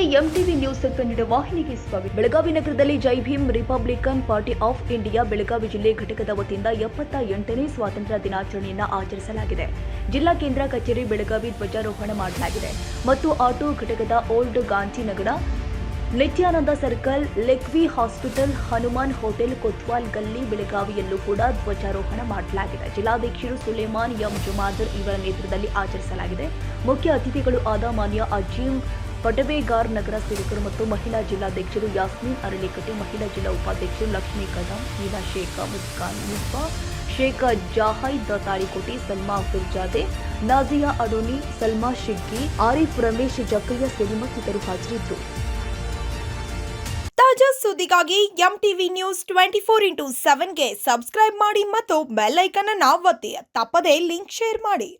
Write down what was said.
ಕನ್ನಡ ವಾಹಿನಿಗೆ ಸ್ವಾಗತ. ಬೆಳಗಾವಿ ನಗರದಲ್ಲಿ Jai Bhim, Republican Party of India, Belagavi ಜಿಲ್ಲೆ ಘಟಕದ ವತಿಯಿಂದ ಎಪ್ಪತ್ತ ಎಂಟನೇ ಸ್ವಾತಂತ್ರ್ಯ ದಿನಾಚರಣೆಯನ್ನು ಆಚರಿಸಲಾಗಿದೆ. ಜಿಲ್ಲಾ ಕೇಂದ್ರ ಕಚೇರಿ ಬೆಳಗಾವಿ ಧ್ವಜಾರೋಹಣ ಮಾಡಲಾಗಿದೆ. ಮತ್ತು ಆಟೋ ಘಟಕದ ಓಲ್ಡ್ ಗಾಂಧಿನಗರ ನಿತ್ಯಾನಂದ ಸರ್ಕಲ್, ಲೆಕ್ವಿ ಹಾಸ್ಪಿಟಲ್, ಹನುಮಾನ್ ಹೋಟೆಲ್, ಕೊತ್ವಾಲ್ ಗಲ್ಲಿ ಬೆಳಗಾವಿಯಲ್ಲೂ ಕೂಡ ಧ್ವಜಾರೋಹಣ ಮಾಡಲಾಗಿದೆ. ಜಿಲ್ಲಾಧ್ಯಕ್ಷರು ಸುಲೇಮಾನ್ ಎಂ. ಜುಮಾದರ್ ಇವರ ನೇತೃತ್ವದಲ್ಲಿ ಆಚರಿಸಲಾಗಿದೆ. ಮುಖ್ಯ ಅತಿಥಿಗಳು ಆದ ಮಾನ್ಯ ಅಜೀಂ ಪಟಬೇಗಾರ್ ನಗರ ಸೇವಕರು ಮತ್ತು ಮಹಿಳಾ ಜಿಲ್ಲಾಧ್ಯಕ್ಷರು ಯಾಸ್ಮೀನ್ ಅರಳಿಕಟ್ಟಿ, ಮಹಿಳಾ ಜಿಲ್ಲಾ ಉಪಾಧ್ಯಕ್ಷರು ಲಕ್ಷ್ಮೀ ಕದಂ ಹೀನಾ ಶೇಖ ಮುಸ್ಕಾನ್ ಮುಸ್ಫಾ ಶೇಖ್ ಜಾಹೈದ್ ತಾಳಿಕೋಟಿ ಸಲ್ಮಾ ಫಿರ್ಜಾದೆ, ನಾಜಿಯಾ ಅಡೋನಿ, ಸಲ್ಮಾ ಶಿಗ್ಗಿ, ಆರಿಫ್ ರಮೇಶ್, ಜಕ್ರಿಯ ಸೇರಿ ಮತ್ತಿತರರು ಹಾಜರಿದ್ದರು. ತಾಜಾ ಸುದ್ದಿಗಾಗಿ M TV news twenty four into ಸೆವೆನ್ಗೆ subscribe ಮಾಡಿ ಮತ್ತು ಬೆಲ್ ಐಕನ್ ಅನ್ನು ಒತ್ತಿ. ತಪ್ಪದೇ ಲಿಂಕ್ ಶೇರ್ ಮಾಡಿ.